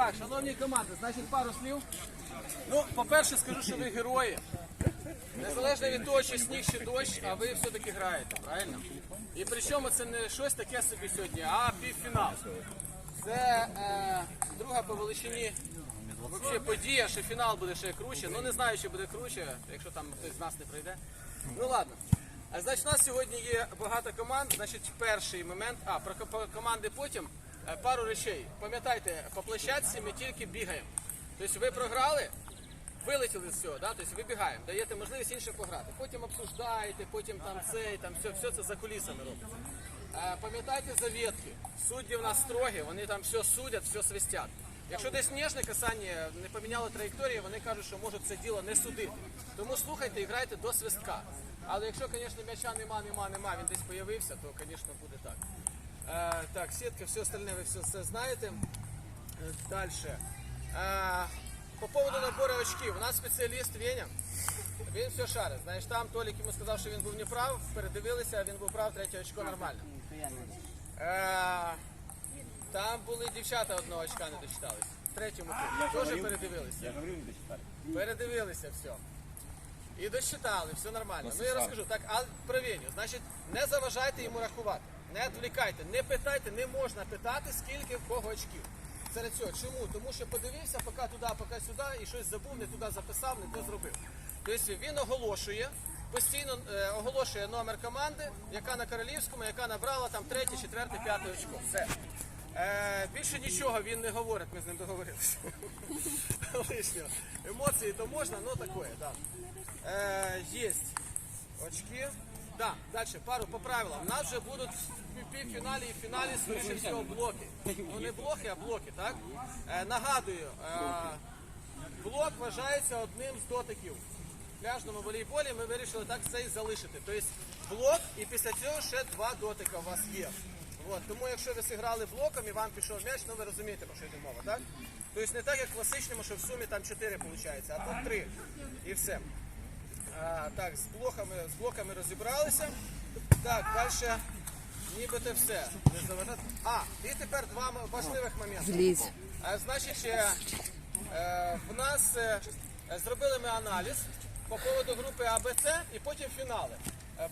Так, шановні команди, значить пару слів. Ну, по-перше, скажу, що ви герої. Незалежно від того, чи сніг, чи дощ, а ви все-таки граєте, правильно? І причому це не щось таке собі сьогодні, а півфінал. Це е, друга по величині вообще подія, що фінал буде ще круче. Ну не знаю, чи буде круче, якщо там хтось з нас не прийде. Ну ладно. А, Значить, у нас сьогодні є багато команд. Значить, перший момент. А, про команди потім. Е, Пару речей. Пам'ятайте, по площадці ми тільки бігаємо. Тобто ви програли, вилетіли з цього, да? тобто вибігаємо, даєте можливість іншим пограти. Потім обсуждаєте, потім там цей, там все, все це за кулісами робиться. Е, Пам'ятайте завітки. Судді в нас строгі, вони там все судять, все свистять. Якщо десь ніжне касання не поміняло траєкторії, вони кажуть, що можуть це діло не судити. Тому слухайте і грайте до свистка. Але якщо, звісно, м'яча нема, нема, нема, він десь появився, то, звісно, буде так. Е, так, сітка, все остальне ви все, все знаєте. Далі. Е, по поводу набору очків. У нас спеціаліст Веня. Він все шарить. Знаєш, там Толік йому сказав, що він був неправ, передивилися, він був прав, третє очко нормально. Е, там були дівчата одного очка не дочитались. В третьому. Теж передивилися. Я говорю, не дочитали. Передивилися все. І дочитали, все нормально. Ну я розкажу. Так, а про Веню. Значить, не заважайте йому рахувати. Не відвлікайте, не питайте, не можна питати, скільки в кого очків. Серед цього. Чому? Тому що подивився, поки туди, поки сюди, і щось забув, не туди записав, не то зробив. Тобто він оголошує, постійно е, оголошує номер команди, яка на королівському, яка набрала там третє, четверте, п'яте очко. Все. Е, більше нічого він не говорить, ми з ним договорилися. Лишнього. Емоції то можна, ну таке, да. Е, єсть очки. Да, далі, пару по правилам. У нас вже будуть в півфіналі і фіналі, скоріше всього, блоки. Ну не блоки, а блоки, так? Е, нагадую, е, блок вважається одним з дотиків. В пляжному волейболі ми вирішили так це і залишити. Тобто блок і після цього ще два дотика у вас є. От, тому якщо ви зіграли блоком і вам пішов м'яч, ну ви розумієте, про що йде мова, так? Тобто не так, як в класичному, що в сумі там 4 виходить, а тут 3. І все. А, так, з блоками, з блоками розібралися. Так, далі нібито все. Не заважати. А, і тепер два важливих моменти. А, значить, е, е, в нас е, зробили ми аналіз по поводу групи АБЦ і потім фінали.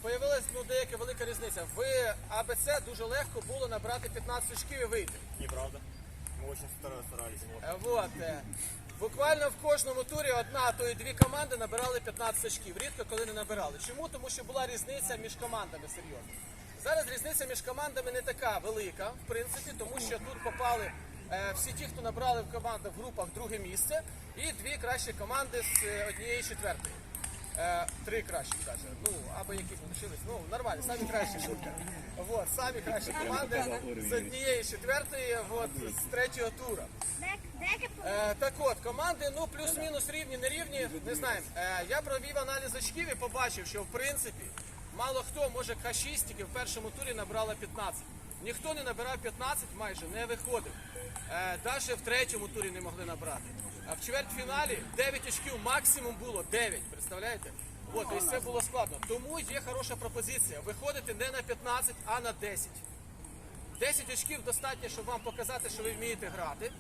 Появилась ну, деяка велика різниця. В АБЦ дуже легко було набрати 15 очків і вийти. Неправда. Очень старались. Вот. Е, е, Буквально в кожному турі одна, а то і дві команди набирали 15 очків. Рідко коли не набирали. Чому? Тому що була різниця між командами серйозна. Зараз різниця між командами не така велика, в принципі, тому що тут попали е, всі ті, хто набрали в командах в групах друге місце, і дві кращі команди з е, однієї четвертої. Е, три кращі, каже. Ну, або які залишились. Ну, нормально, самі кращі шутка. Вот, самі кращі команди з однієї четвертої, от, з третього тура. Е, так от, команди, ну, плюс-мінус рівні, не рівні, не знаємо. Е, я провів аналіз очків і побачив, що в принципі мало хто може К6 тільки в першому турі набрала 15. Ніхто не набирав 15 майже, не виходив. Е, Навіть в третьому турі не могли набрати. А в чвертьфіналі 9 очків максимум було 9, представляєте? От, і це було складно. Тому є хороша пропозиція. Виходити не на 15, а на 10. 10 очків достатньо, щоб вам показати, що ви вмієте грати.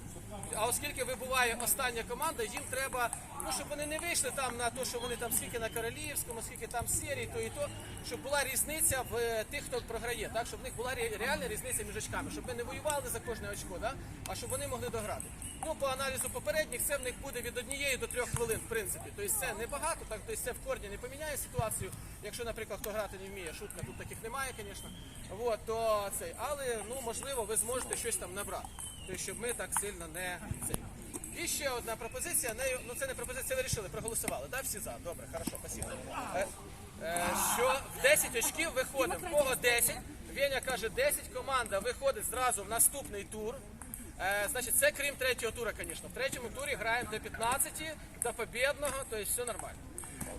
А оскільки вибуває остання команда, їм треба, ну щоб вони не вийшли там на те, що вони там скільки на королівському, скільки там серій, то і то, щоб була різниця в е, тих, хто програє, так щоб в них була реальна різниця між очками, щоб ми не воювали за кожне очко, да? а щоб вони могли дограти. Ну по аналізу попередніх це в них буде від однієї до трьох хвилин, в принципі. Тобто це небагато, так тобто це в корні не поміняє ситуацію. Якщо, наприклад, хто грати не вміє, шутка тут таких немає, звісно. Вот, то цей, але ну можливо, ви зможете щось там набрати. Тобто, щоб ми так сильно не цей. І ще одна пропозиція. Нею, ну це не пропозиція, вирішили, проголосували. Да, всі за. Добре, хорошо, спасибо. Е, е, що в 10 очків виходимо. В кого 10? Веня каже, 10 команда виходить зразу в наступний тур. Е, значить, це крім третього тура, звісно. В третьому турі граємо до 15, до побідного, тобто все нормально.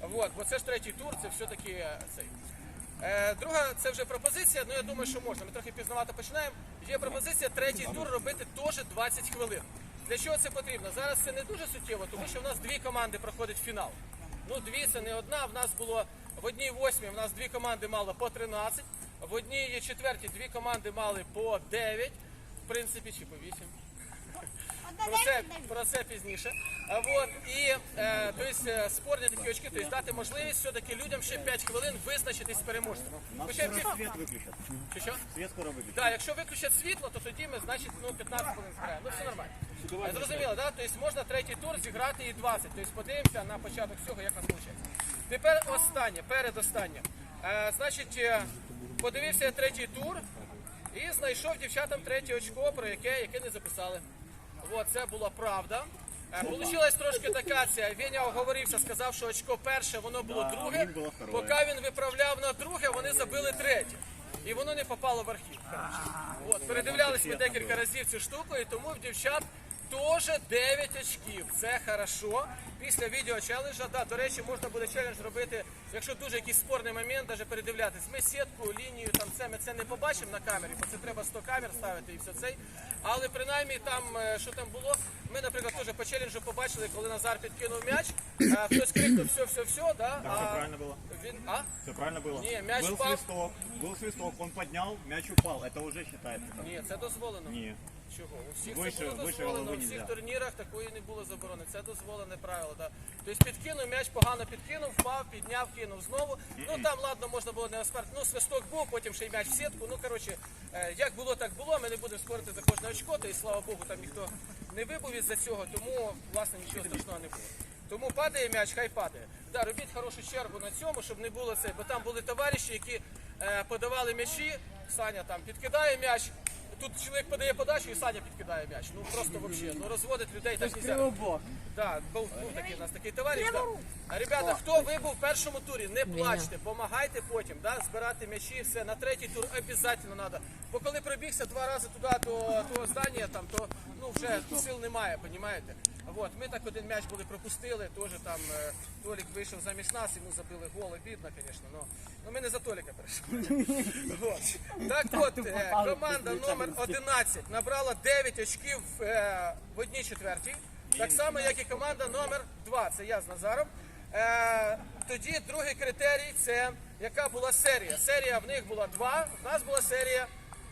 Вот, бо це ж третій тур, це все-таки е, цей. Е, друга, це вже пропозиція, ну я думаю, що можна. Ми трохи пізнавато починаємо. Є пропозиція третій тур робити теж 20 хвилин. Для чого це потрібно? Зараз це не дуже суттєво, тому що в нас дві команди проходять фінал. Ну, дві це не одна. В нас було в одній восьмій, в нас дві команди мали по 13, в одній четвертій дві команди мали по 9, в принципі, чи по 8. Про це, про це пізніше. А вот, і е, то есть, е, спорні такі очки, тобто дати можливість все-таки людям ще 5 хвилин визначитись з переможцем. Хоча б ці- Свет выключат. Чи що? Свет скоро выключат. Так, якщо виключать світло, то тоді ми, значить, ну, 15 хвилин зграємо. Ну, все нормально. Е, Зрозуміло, да? Тобто можна третій тур зіграти і 20. Тобто подивимося на початок всього, як нас виходить. Тепер останнє, передостаннє. Е, значить, е, подивився я третій тур і знайшов дівчатам третє очко, про яке, яке не записали. От, це була правда. Е, Получилась трошки така ця. Веня оговорився, сказав, що очко перше, воно було Да, друге. Поки він виправляв на друге, вони забили третє. І воно не попало в архів. От, передивлялись ми декілька разів цю штуку, і тому в дівчат теж 9 очків. Це хорошо. Після відео челенджа, да, до речі, можна буде челендж робити, якщо дуже якийсь спорний момент, навіть передивлятись. Ми сітку, лінію, там це ми це не побачимо на камері, бо це треба 100 камер ставити і все цей. Але принаймні там, е, що там було, ми, наприклад, теж по челенджу побачили, коли Назар підкинув м'яч, е, хтось крикнув все, все, все, да, Так, все а правильно было. він, а? Все правильно было. Не, мяч был упал. свисток, был свисток, он поднял, мяч упал. Это уже считается. как- Ні, це дозволено. Не. Чого? У всіх Вище- це було вище дозволено, у всіх нельзя. турнірах такої не було заборони. Це дозволене правило. Да. Тобто підкинув, м'яч погано підкинув, впав, підняв, кинув знову. Ну там ладно, можна було не оспарити. Ну, свисток був, потім ще й м'яч в сітку. Ну коротше, е, як було, так було. Ми не будемо спорити за кожне очко, то і слава Богу, там ніхто не вибув із-за цього, тому власне нічого страшного не було. Тому падає м'яч, хай падає. Да, робіть хорошу чергу на цьому, щоб не було це. Бо там були товариші, які е, подавали м'ячі. Саня там підкидає м'яч. Тут чоловік подає подачу і Саня підкидає м'яч. Ну просто взагалі, ну розводить людей так нельзя. Да, був, був такий у нас такий товариш. Да. А ребята, хто вибув в першому турі, не плачте, помагайте потім, да, збирати м'ячі, все. На третій тур обов'язково треба. Бо коли пробігся два рази туди до того здання, там, то ну, вже сил немає, розумієте? Вот, ми так один м'яч були пропустили, теж там е, Толік вийшов замість нас, йому забили гол, обідно, звісно, но, ну ми не за Толіка перейшли. Так от, е, команда номер 11 набрала 9 очків е, в одній четвертій. Так само, як і команда номер 2, це я з Назаром. Е, тоді другий критерій це яка була серія. Серія в них була 2, в нас була серія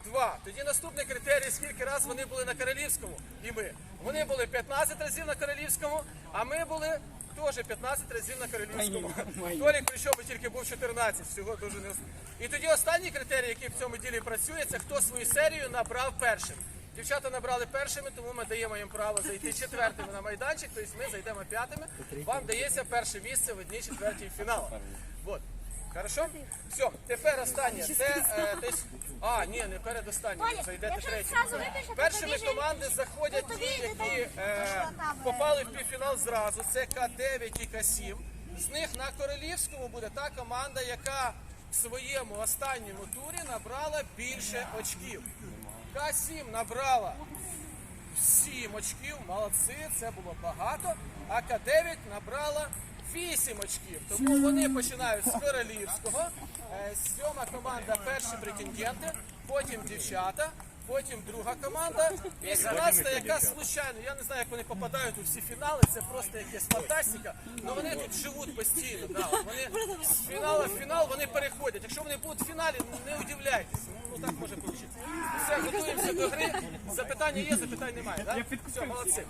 2. Тоді наступний критерій, скільки разів вони були на Королівському і ми. Вони були 15 разів на Королівському, а ми були теж 15 разів на Королівському. Толік прийшов і тільки був 14, всього дуже не І тоді останній критерій, який в цьому ділі працює, це хто свою серію набрав першим. Дівчата набрали першими, тому ми даємо їм право зайти четвертими на майданчик, тобто ми зайдемо п'ятими. Вам дається перше місце в одній четвертій фіналу. Вот. Хорошо? Все, тепер останнє. Це, е, тобто, а, ні, не передостаннє, Ваня, зайдете якщо третім. Першими команди заходять Ну, ті, які е, е, попали в півфінал зразу. Це К9 і К7. З них на Королівському буде та команда, яка в своєму останньому турі набрала більше очків. К7 набрала 7 очків, молодці, це було багато. А К9 набрала 8 очків. Тому вони починають з Королівського. Е, Сьома команда перші претенденти, потім дівчата, потім друга команда. І 17 яка случайно. Я не знаю, як вони попадають у всі фінали. Це просто якась фантастика. але вони тут живуть постійно. Да. от Вони з фіналу в фінал вони переходять. Якщо вони будуть в фіналі, не удивляйтесь. Ну так може вийти. Все, готуємося до гри. Запитання є, запитань немає. Да? Все, молодці.